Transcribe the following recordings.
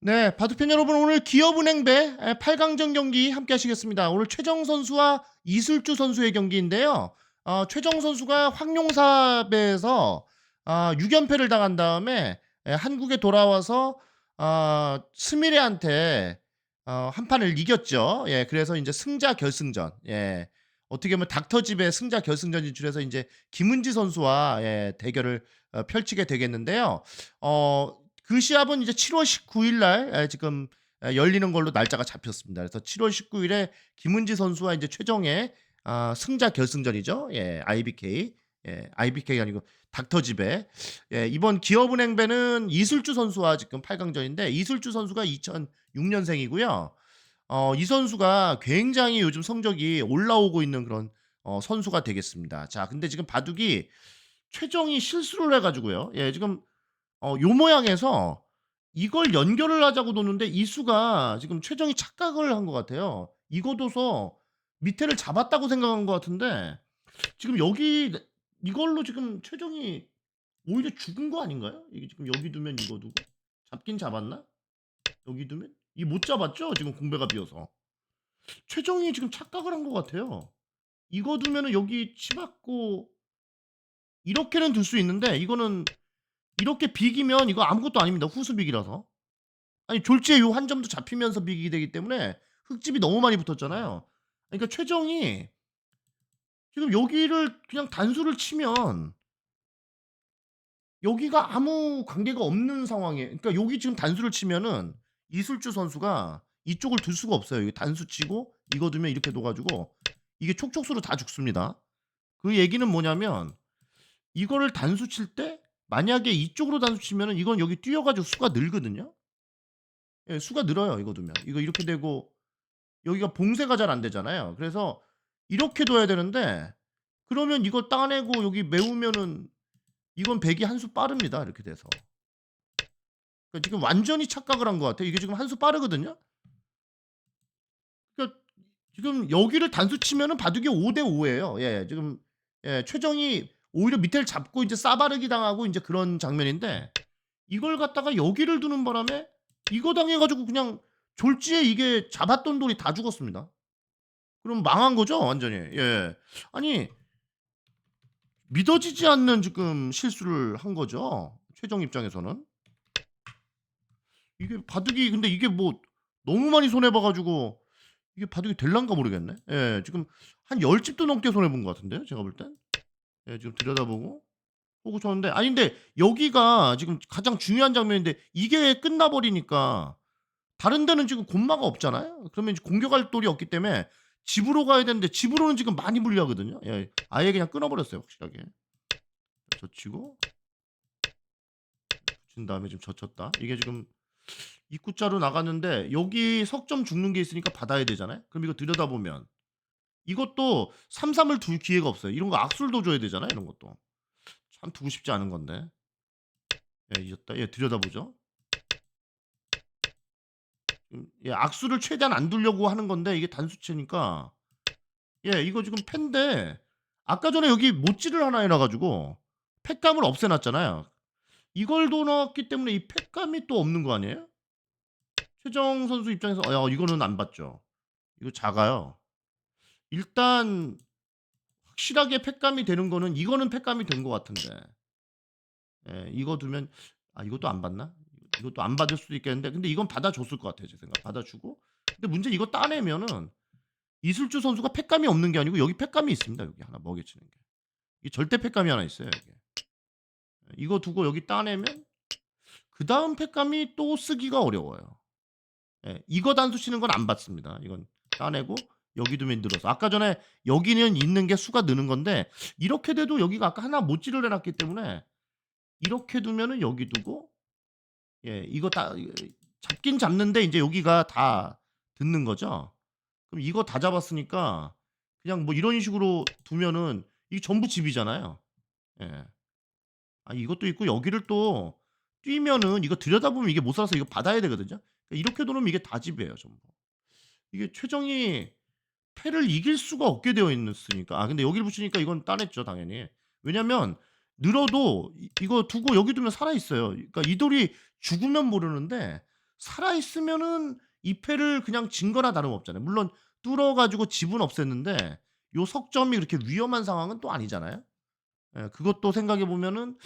네, 바둑팬 여러분 오늘 기업은행 배 8강전 경기 함께 하시겠습니다. 오늘 최정 선수와 이슬주 선수의 경기인데요. 어, 최정 선수가 황룡사배에서 어, 6연패를 당한 다음에 에, 한국에 돌아와서 어, 스미레한테 어, 한 판을 이겼죠. 예, 그래서 이제 승자 결승전. 예. 어떻게 보면 닥터집의 승자 결승전 진출해서 이제 김은지 선수와 예, 대결을 어, 펼치게 되겠는데요. 어, 그 시합은 이제 7월 19일 날 에, 지금 에, 열리는 걸로 날짜가 잡혔습니다. 그래서 7월 19일에 김은지 선수와 이제 최정의 아, 승자 결승전이죠. 예, IBK. 예, IBK가 아니고 닥터집에 예, 이번 기업은행배는 이슬주 선수와 지금 8강전인데 이슬주 선수가 2006년생이고요. 어, 이 선수가 굉장히 요즘 성적이 올라오고 있는 그런 어, 선수가 되겠습니다. 자, 근데 지금 바둑이 최정이 실수를 해가지고요. 예, 지금 어, 요 모양에서 이걸 연결을 하자고 놓는데 이수가 지금 최정이 착각을 한 것 같아요. 이거 둬서 밑에를 잡았다고 생각한 것 같은데 지금 여기 이걸로 지금 최정이 오히려 죽은 거 아닌가요? 이게 지금 여기 두면 이거 두고 잡긴 잡았나? 여기 두면 이 못 잡았죠? 지금 공배가 비어서 최정이 지금 착각을 한 것 같아요. 이거 두면은 여기 치받고 이렇게는 둘 수 있는데 이거는 이렇게 비기면 이거 아무것도 아닙니다. 후수 비기라서. 아니 졸지에 요 한 점도 잡히면서 비기게 되기 때문에 흙집이 너무 많이 붙었잖아요. 그러니까 최정이 지금 여기를 그냥 단수를 치면 여기가 아무 관계가 없는 상황에 그러니까 여기 지금 단수를 치면은 이슬주 선수가 이쪽을 둘 수가 없어요. 여기 단수 치고 이거 두면 이렇게 둬가지고 이게 촉촉수로 다 죽습니다. 그 얘기는 뭐냐면 이거를 단수 칠 때 만약에 이쪽으로 단수 치면은 이건 여기 뛰어가지고 수가 늘거든요. 예, 수가 늘어요. 이거 두면 이거 이렇게 되고 여기가 봉쇄가 잘 안 되잖아요. 그래서 이렇게 둬야 되는데 그러면 이거 따내고 여기 메우면은 이건 백이 한 수 빠릅니다. 이렇게 돼서 그러니까 지금 완전히 착각을 한 것 같아요. 이게 지금 한 수 빠르거든요. 그러니까 지금 여기를 단수 치면은 바둑이 5대 5예요. 예, 지금 예, 최정이 오히려 밑에를 잡고 이제 싸바르기 당하고 이제 그런 장면인데 이걸 갖다가 여기를 두는 바람에 이거 당해가지고 그냥 졸지에 이게 잡았던 돌이 다 죽었습니다. 그럼 망한 거죠, 완전히. 예. 아니 믿어지지 않는 지금 실수를 한 거죠. 최정 입장에서는. 이게 바둑이 근데 이게 뭐 너무 많이 손해 봐가지고 이게 바둑이 될란가 모르겠네. 예, 지금 한 10집도 넘게 손해 본 것 같은데요, 제가 볼 땐. 예, 지금 들여다보고 보고 쳤는데 아니 근데 여기가 지금 가장 중요한 장면인데 이게 끝나버리니까 다른 데는 지금 곤마가 없잖아요. 그러면 이제 공격할 돌이 없기 때문에 집으로 가야 되는데 집으로는 지금 많이 불리하거든요. 예, 아예 그냥 끊어버렸어요, 확실하게. 젖히고 붙인 다음에 지금 젖혔다. 이게 지금 입구자로 나갔는데 여기 석점 죽는 게 있으니까 받아야 되잖아요. 그럼 이거 들여다보면 이것도 3-3을 둘 기회가 없어요. 이런 거 악술도 줘야 되잖아요. 이런 것도. 참 두고 싶지 않은 건데. 예, 잊었다. 예, 들여다보죠. 음, 예, 악수를 최대한 안 두려고 하는 건데 이게 단수체니까 예, 이거 지금 팬데 아까 전에 여기 못질을 하나 해놔가지고 팩감을 없애놨잖아요. 이걸 도 넣었기 때문에 이 팩감이 또 없는 거 아니에요? 최정 선수 입장에서 어, 야, 이거는 안 봤죠. 이거 작아요. 일단 확실하게 팩감이 되는 거는 이거는 팩감이 된 것 같은데. 예, 이거 두면 아 이것도 안 받나? 이것도 안 받을 수도 있겠는데? 근데 이건 받아줬을 것 같아요 제 생각. 받아주고. 근데 문제 이거 따내면은 이슬주 선수가 팩감이 없는 게 아니고 여기 팩감이 있습니다 여기 하나 먹여치는 게. 이 절대 팩감이 하나 있어요 여기. 이거 두고 여기 따내면 그 다음 팩감이 또 쓰기가 어려워요. 예, 이거 단수 치는 건 안 받습니다. 이건 따내고 여기 두면 늘어서 아까 전에 여기는 있는 게 수가 느는 건데 이렇게 돼도 여기가 아까 하나 못질을 해놨기 때문에 이렇게 두면은 여기 두고 예, 이거 다 잡긴 잡는데 이제 여기가 다 듣는 거죠. 그럼 이거 다 잡았으니까 그냥 뭐 이런 식으로 두면은 이게 전부 집이잖아요. 예. 아 이것도 있고 여기를 또 뛰면은 이거 들여다보면 이게 못 살아서 이거 받아야 되거든요. 그러니까 이렇게 두면 이게 다 집이에요, 전부. 이게 최정이 패를 이길 수가 없게 되어 있으니까. 아 근데 여기를 붙이니까 이건 따냈죠, 당연히. 왜냐면 늘어도 이 이거 두고 여기 두면 살아 있어요. 그러니까 이 돌이 죽으면 모르는데 살아 있으면은 이 패를 그냥 진 거나 다름없잖아요. 물론 뚫어 가지고 집은 없앴는데 요 석점이 그렇게 위험한 상황은 또 아니잖아요. 예 그것도 생각해 보면은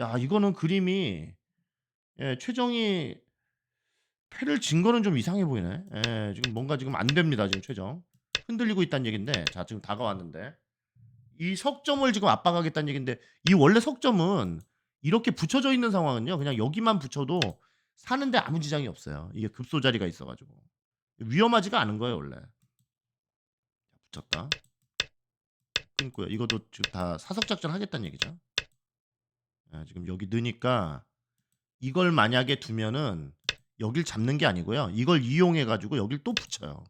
야 이거는 그림이 예 최정이 패를 진 거는 좀 이상해 보이네. 예 지금 뭔가 지금 안 됩니다 지금 최정. 흔들리고 있다는 얘긴데 자 지금 다가왔는데 이 석점을 지금 압박하겠다는 얘긴데 이 원래 석점은 이렇게 붙여져 있는 상황은요. 그냥 여기만 붙여도 사는데 아무 지장이 없어요. 이게 급소 자리가 있어 가지고. 위험하지가 않은 거예요 원래. 붙였다. 끊고요. 이것도 지금 다 사석 작전 하겠다는 얘기죠. 예 지금 여기 넣으니까 이걸 만약에 두면은 여길 잡는 게 아니고요. 이걸 이용해 가지고 여길 또 붙여요.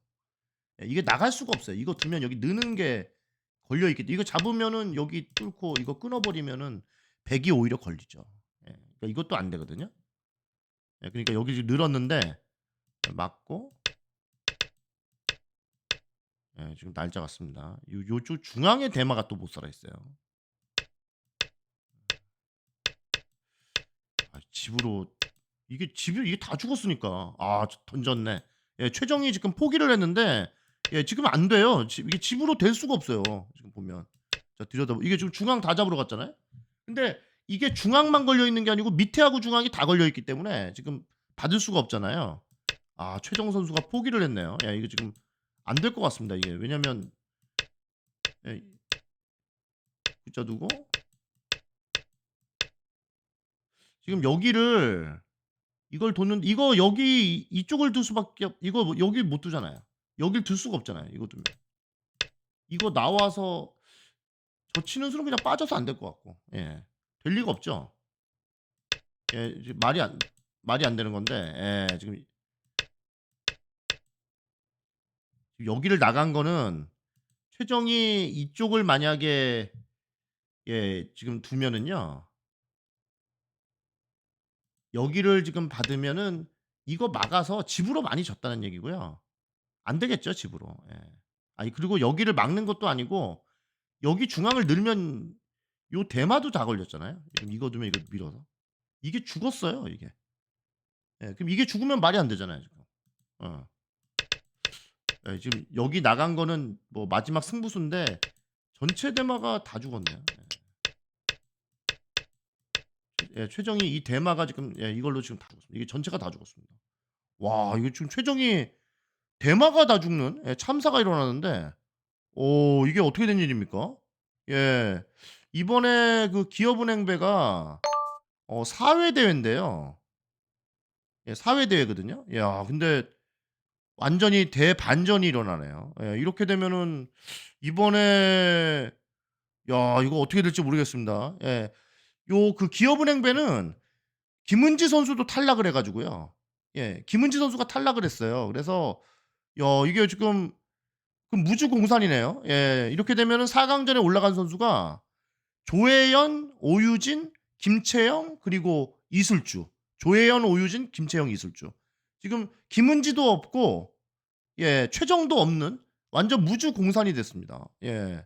예 이게 나갈 수가 없어요. 이거 두면 여기 넣는 게 걸려 있기 때문에 이거 잡으면은 여기 뚫고 이거 끊어 버리면은 백이 오히려 걸리죠. 예. 그러니까 이것도 안 되거든요. 예 그러니까 여기 지금 늘었는데 맞고 예 지금 날짜 같습니다. 요 요쪽 중앙에 대마가 또 못 살아 있어요. 아 집으로 이게 집이 이게 다 죽었으니까. 아 던졌네. 예 최정이 지금 포기를 했는데 예 지금 안 돼요. 지 이게 집으로 될 수가 없어요. 지금 보면. 자 들여다 이게 지금 중앙 다 잡으러 갔잖아요. 근데 이게 중앙만 걸려 있는 게 아니고 밑에하고 중앙이 다 걸려 있기 때문에 지금 받을 수가 없잖아요. 아 최정 선수가 포기를 했네요. 예 이거 지금 안 될 것 같습니다 이게. 왜냐면 예. 글자 두고 지금 여기를 이걸 뒀는 이거 여기 이쪽을 둘 수밖에 없 이거 뭐 여길 못 두잖아요. 여길 둘 수가 없잖아요 이거 두면. 이거 나와서 저 치는 수는 그냥 빠져서 안 될 것 같고. 예. 될 리가 없죠. 예 말이 안 말이 안 되는 건데 예 지금 여기를 나간 거는 최정이 이쪽을 만약에 예 지금 두면은요. 여기를 지금 받으면은 이거 막아서 집으로 많이 졌다는 얘기고요. 안 되겠죠 집으로. 예. 아니 그리고 여기를 막는 것도 아니고 여기 중앙을 늘면 요 대마도 다 걸렸잖아요. 이거 두면 이거 밀어서. 이게 죽었어요 이게. 예 그럼 이게 죽으면 말이 안 되잖아요 지금. 어. 예 지금 여기 나간 거는 뭐 마지막 승부수인데 전체 대마가 다 죽었네요. 예. 예 최정이 이 대마가 지금 예 이걸로 지금 다 죽었습니다. 이게 전체가 다 죽었습니다. 와 이거 지금 최정이 대마가 다 죽는 예 참사가 일어나는데 오 이게 어떻게 된 일입니까? 예. 이번에 그 기업은행배가 어 사회 대회인데요. 예 사회 대회거든요. 야 근데 완전히 대반전이 일어나네요. 예 이렇게 되면은 이번에 야 이거 어떻게 될지 모르겠습니다. 예. 요 그 기업은행배는 김은지 선수도 탈락을 해 가지고요. 예 김은지 선수가 탈락을 했어요. 그래서 야 이게 지금 그 무주 공산이네요. 예 이렇게 되면은 4 강전에 올라간 선수가 조혜연, 오유진, 김채영 그리고 이슬주. 조혜연, 오유진, 김채영, 이슬주. 지금 김은지도 없고 예 최정도 없는 완전 무주 공산이 됐습니다. 예.